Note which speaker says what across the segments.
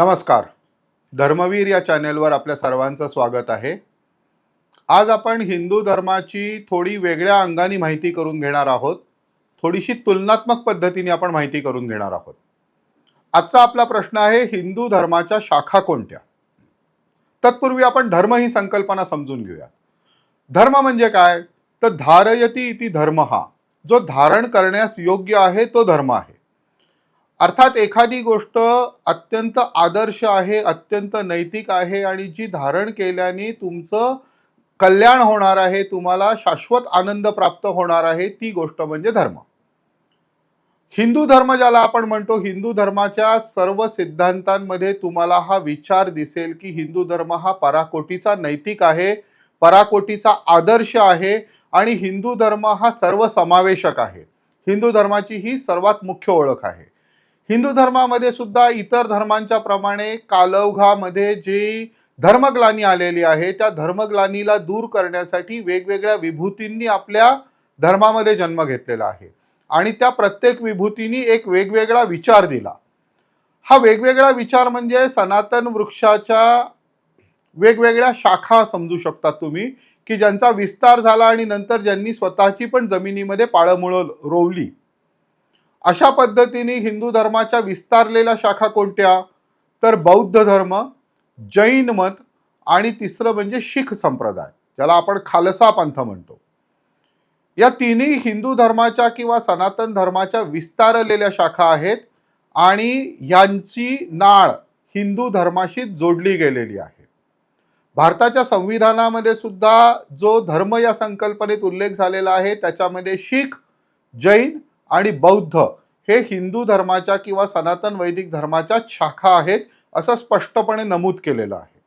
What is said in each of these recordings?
Speaker 1: नमस्कार. धर्मवीर या चॅनेलवर आपल्या सर्वांचं स्वागत आहे. आज आपण हिंदू धर्माची थोडी वेगळ्या अंगाने माहिती करून घेणार आहोत. थोडीशी तुलनात्मक पद्धतीने आपण माहिती करून घेणार आहोत. आजचा आपला प्रश्न आहे हिंदू धर्माच्या शाखा कोणत्या? तत्पूर्वी आपण धर्म ही संकल्पना समजून घेऊया. धर्म म्हणजे काय? तर धारयती इति धर्म. हा जो धारण करण्यास योग्य आहे तो धर्म आहे. अर्थात एखादी गोष्ट अत्यंत आदर्श आहे अत्यंत नैतिक आहे आणि जी धारण केल्याने तुमचं कल्याण होणार आहे तुम्हाला शाश्वत आनंद प्राप्त होणार आहे ती गोष्ट म्हणजे धर्म. हिंदू धर्म ज्याला आपण म्हणतो हिंदू धर्माच्या सर्व सिद्धांतांमध्ये तुम्हाला हा विचार दिसेल की हिंदू धर्म हा पराकोटीचा नैतिक आहे पराकोटीचा आदर्श आहे आणि हिंदू धर्म हा सर्व समावेशक आहे. हिंदू धर्माची ही सर्वात मुख्य ओळख आहे. हिंदू धर्मामध्ये सुद्धा इतर धर्मांच्या प्रमाणे कालौघामध्ये जी धर्मग्लानी आलेली आहे त्या धर्मग्लानीला दूर करण्यासाठी वेगवेगळ्या विभूतींनी आपल्या धर्मामध्ये जन्म घेतलेला आहे. आणि त्या प्रत्येक विभूतींनी एक वेगवेगळा विचार दिला. हा वेगवेगळा विचार म्हणजे सनातन वृक्षाच्या वेगवेगळ्या शाखा समजू शकतात तुम्ही की ज्यांचा विस्तार झाला आणि नंतर ज्यांनी स्वतःची पण जमिनीमध्ये पाळंमुळं रोवली. अशा पद्धतीने हिंदू धर्माच्या विस्तारलेल्या शाखा कोणत्या? तर बौद्ध धर्म जैन मत आणि तिसरं म्हणजे शीख संप्रदाय ज्याला आपण खालसा पंथ म्हणतो. या तिन्ही हिंदू धर्माच्या किंवा सनातन धर्माच्या विस्तारलेल्या शाखा आहेत आणि यांची नाळ हिंदू धर्माशी जोडली गेलेली आहे. भारताच्या संविधानामध्ये सुद्धा जो धर्म या संकल्पनेत उल्लेख झालेला आहे त्याच्यामध्ये शीख जैन आणि बौद्ध हे हिंदू धर्माच्या किंवा सनातन वैदिक धर्माच्या शाखा आहेत असं स्पष्टपणे नमूद केलेलं आहे.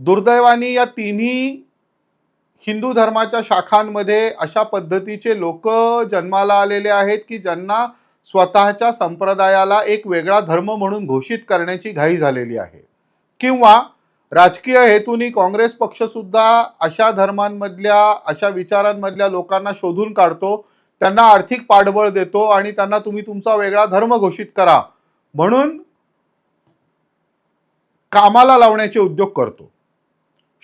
Speaker 1: दुर्दैवानी या तिन्ही हिंदू धर्माच्या शाखांमध्ये अशा पद्धतीचे लोक जन्माला आलेले आहेत की ज्यांना स्वतःच्या संप्रदायाला एक वेगळा धर्म म्हणून घोषित करण्याची घाई झालेली आहे. किंवा राजकीय हेतूनी काँग्रेस पक्ष सुद्धा अशा धर्मांमधल्या अशा विचारांमधल्या लोकांना शोधून काढतो त्यांना आर्थिक पाठबळ देतो आणि त्यांना तुम्ही तुमचा वेगळा धर्म घोषित करा. म्हणून कामाला लावण्याचे उद्योग करतो.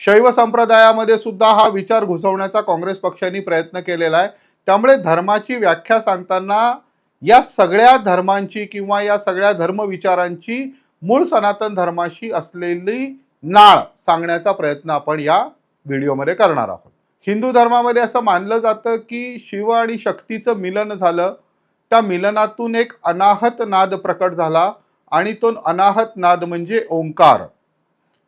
Speaker 1: शैव संप्रदायामध्ये सुद्धा हा विचार घुसवण्याचा काँग्रेस पक्षाने प्रयत्न केलेला आहे. त्यामुळे धर्माची व्याख्या सांगताना या सगळ्या धर्मांची किंवा या सगळ्या धर्मविचारांची मूळ सनातन धर्माशी असलेली नाळ सांगण्याचा प्रयत्न आपण या व्हिडिओमध्ये करणार आहोत. हिंदू धर्मामध्ये असं मानलं जातं की शिव आणि शक्तीचं मिलन झालं त्या मिलनातून एक अनाहत नाद प्रकट झाला आणि तो अनाहत नाद म्हणजे ओंकार.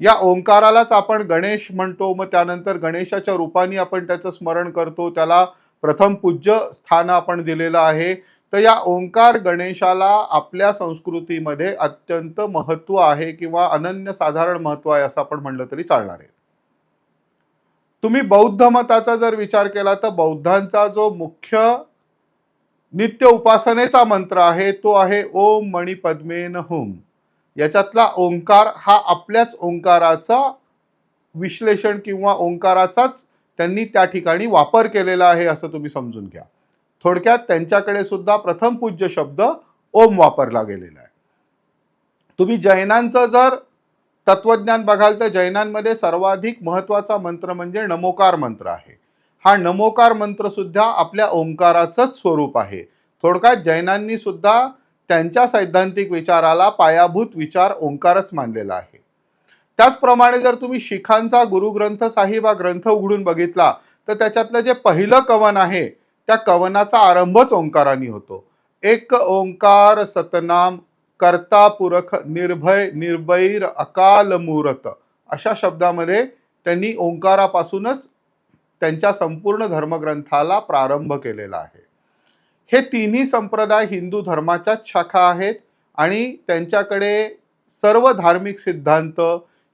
Speaker 1: या ओंकारालाच आपण गणेश म्हणतो मग त्यानंतर गणेशाच्या रूपाने आपण त्याचं स्मरण करतो त्याला प्रथम पूज्य स्थान आपण दिलेलं आहे. तर या ओंकार गणेशाला आपल्या संस्कृतीमध्ये अत्यंत महत्त्व आहे किंवा अनन्य साधारण महत्त्व आहे असं आपण म्हणलं तरी चालणार आहे. तुम्ही बौद्ध मताचा जर विचार केला तर बौद्धांचा जो मुख्य नित्य उपासनेचा मंत्र आहे तो आहे ओम मणी पद्मेन होम याच्यातला ओंकार हा आपल्याच ओंकाराचा विश्लेषण किंवा ओंकाराचाच त्यांनी त्या ठिकाणी वापर केलेला आहे असं तुम्ही समजून घ्या. थोडक्यात त्यांच्याकडे सुद्धा प्रथम पूज्य शब्द ओम वापरला गेलेला आहे. तुम्ही जैनांचं जर तत्वज्ञान बघाल तर जैनांमध्ये सर्वाधिक महत्त्वाचा मंत्र म्हणजे नमोकार मंत्र आहे. हा नमोकार मंत्र सुद्धा आपल्या ओंकाराचंच स्वरूप आहे. थोडक्यात जैनांनी सुद्धा त्यांच्या सैद्धांतिक विचाराला पायाभूत विचार ओंकारच मानलेला आहे. त्याचप्रमाणे जर तुम्ही शिखांचा गुरुग्रंथ साहिब हा ग्रंथ उघडून बघितला तर त्याच्यातलं जे पहिलं कवन आहे त्या कवनाचा आरंभच ओंकाराने होतो. एक ओंकार सतनाम कर्ता पुरख निर्भय निर्भैर अकाल मुहूर्त अशा शब्दामध्ये त्यांनी ओंकारापासूनच त्यांच्या संपूर्ण धर्मग्रंथाला प्रारंभ केलेला आहे. हे तिन्ही संप्रदाय हिंदू धर्माच्याच शाखा आहेत आणि त्यांच्याकडे सर्व धार्मिक सिद्धांत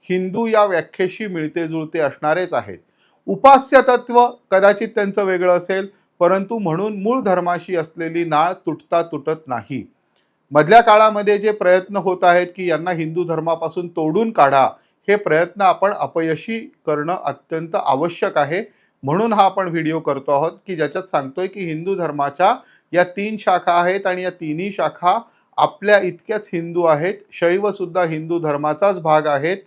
Speaker 1: हिंदू या व्याख्येशी मिळते जुळते असणारेच आहेत. उपास्य तत्व कदाचित त्यांचं वेगळं असेल परंतु म्हणून मूळ धर्माशी असलेली नाळ तुटता तुटत नाही. मधल्या काळामध्ये जे प्रयत्न होत आहेत की यांना हिंदू धर्मापासून तोडून काढा हे प्रयत्न आपण अपयशी करणं अत्यंत आवश्यक आहे. म्हणून हा आपण व्हिडिओ करतो आहोत की ज्याच्यात सांगतोय की हिंदू धर्माच्या या तीन शाखा आहेत आणि या तिन्ही शाखा आपल्या इतक्याच हिंदू आहेत. शैवसुद्धा हिंदू धर्माचाच भाग आहेत.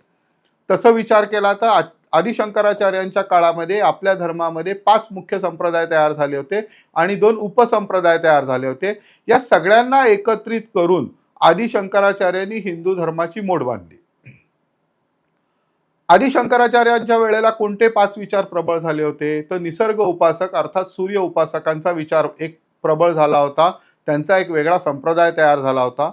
Speaker 1: तसं विचार केला तर आ- आदिशंकराचार्यांच्या काळामध्ये आपल्या धर्मामध्ये पाच मुख्य संप्रदाय तयार झाले होते आणि दोन उपसंप्रदाय तयार झाले होते. या सगळ्यांना एकत्रित करून आदिशंकराचार्यांनी हिंदू धर्माची मोड बांधली. आदिशंकराचार्यांच्या वेळेला कोणते पाच विचार प्रबळ झाले होते? तर निसर्ग उपासक अर्थात सूर्य उपासकांचा विचार एक प्रबळ झाला होता. त्यांचा एक वेगळा संप्रदाय तयार झाला होता.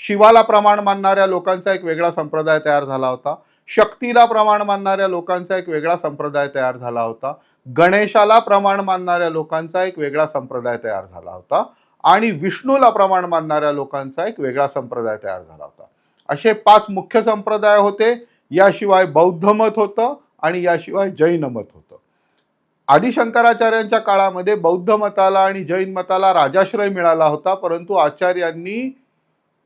Speaker 1: शिवाला प्रमाण मानणाऱ्या लोकांचा एक वेगळा संप्रदाय तयार झाला होता. शक्तीला प्रमाण मानणाऱ्या लोकांचा एक वेगळा संप्रदाय तयार झाला होता. गणेशाला प्रमाण मानणाऱ्या लोकांचा एक वेगळा संप्रदाय तयार झाला होता. आणि विष्णूला प्रमाण मानणाऱ्या लोकांचा एक वेगळा संप्रदाय तयार झाला होता. असे पाच मुख्य संप्रदाय होते. याशिवाय बौद्ध मत होतं आणि याशिवाय जैन मत होतं. आदिशंकराचार्यांच्या काळामध्ये बौद्ध मताला आणि जैन मताला राजाश्रय मिळाला होता. परंतु आचार्यांनी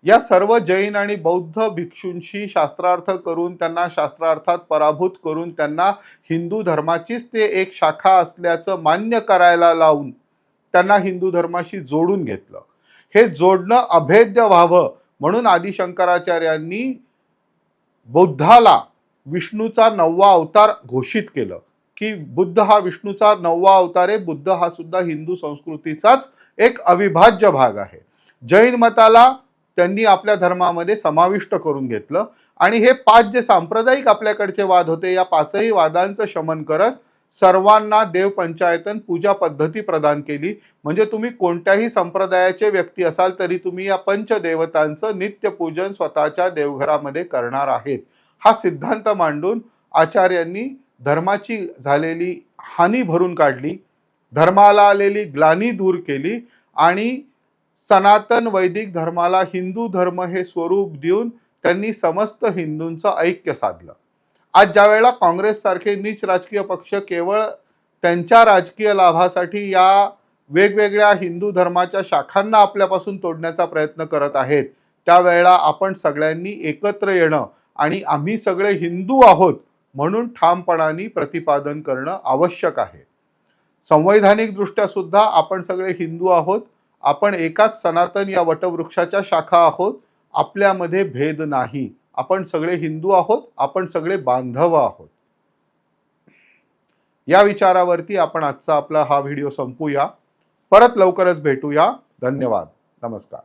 Speaker 1: या सर्व जैन आणि बौद्ध भिक्षूंशी शास्त्रार्थ करून त्यांना शास्त्रार्थात पराभूत करून त्यांना हिंदू धर्माचीच ते एक शाखा असल्याचं मान्य करायला लावून त्यांना हिंदू धर्माशी जोडून घेतलं. हे जोडणं अभेद्य व्हावं म्हणून आदिशंकराचार्यांनी बुद्धाला विष्णूचा नववा अवतार घोषित केलं की बुद्ध हा विष्णूचा नववा अवतार आहे बुद्ध हा सुद्धा हिंदू संस्कृतीचाच एक अविभाज्य भाग आहे. जैन मताला त्यांनी आपल्या धर्मामध्ये समाविष्ट करून घेतलं. आणि हे पाच जे सांप्रदायिक आपल्याकडचे वाद होते या पाचही वादांचं शमन करत सर्वांना देव पंचायतन पूजा पद्धती प्रदान केली. म्हणजे तुम्ही कोणत्याही संप्रदायाचे व्यक्ती असाल तरी तुम्ही या पंचदेवतांचं नित्यपूजन स्वतःच्या देवघरामध्ये करणार आहेत. हा सिद्धांत मांडून आचार्यांनी धर्माची झालेली हानी भरून काढली. धर्माला आलेली ग्लानी दूर केली आणि सनातन वैदिक धर्माला हिंदू धर्म हे स्वरूप देऊन त्यांनी समस्त हिंदूंचं ऐक्य साधलं. आज ज्या वेळेला नीच राजकीय पक्ष केवळ त्यांच्या राजकीय लाभासाठी या वेगवेगळ्या हिंदू धर्माच्या शाखांना आपल्यापासून तोडण्याचा प्रयत्न करत आहेत त्यावेळेला आपण सगळ्यांनी एकत्र येणं आणि आम्ही सगळे हिंदू आहोत म्हणून ठामपणाने प्रतिपादन करणं आवश्यक आहे. संवैधानिक दृष्ट्या सुद्धा आपण सगळे हिंदू आहोत आपण एकाच सनातन या वटवृक्षाच्या शाखा आहोत आपल्यामध्ये भेद नाही. आपण सगळे हिंदू आहोत आपण सगळे बांधव आहोत. या विचारावरती आपण आजचा आपला हा व्हिडिओ संपूया. परत लवकरच भेटूया. धन्यवाद. नमस्कार.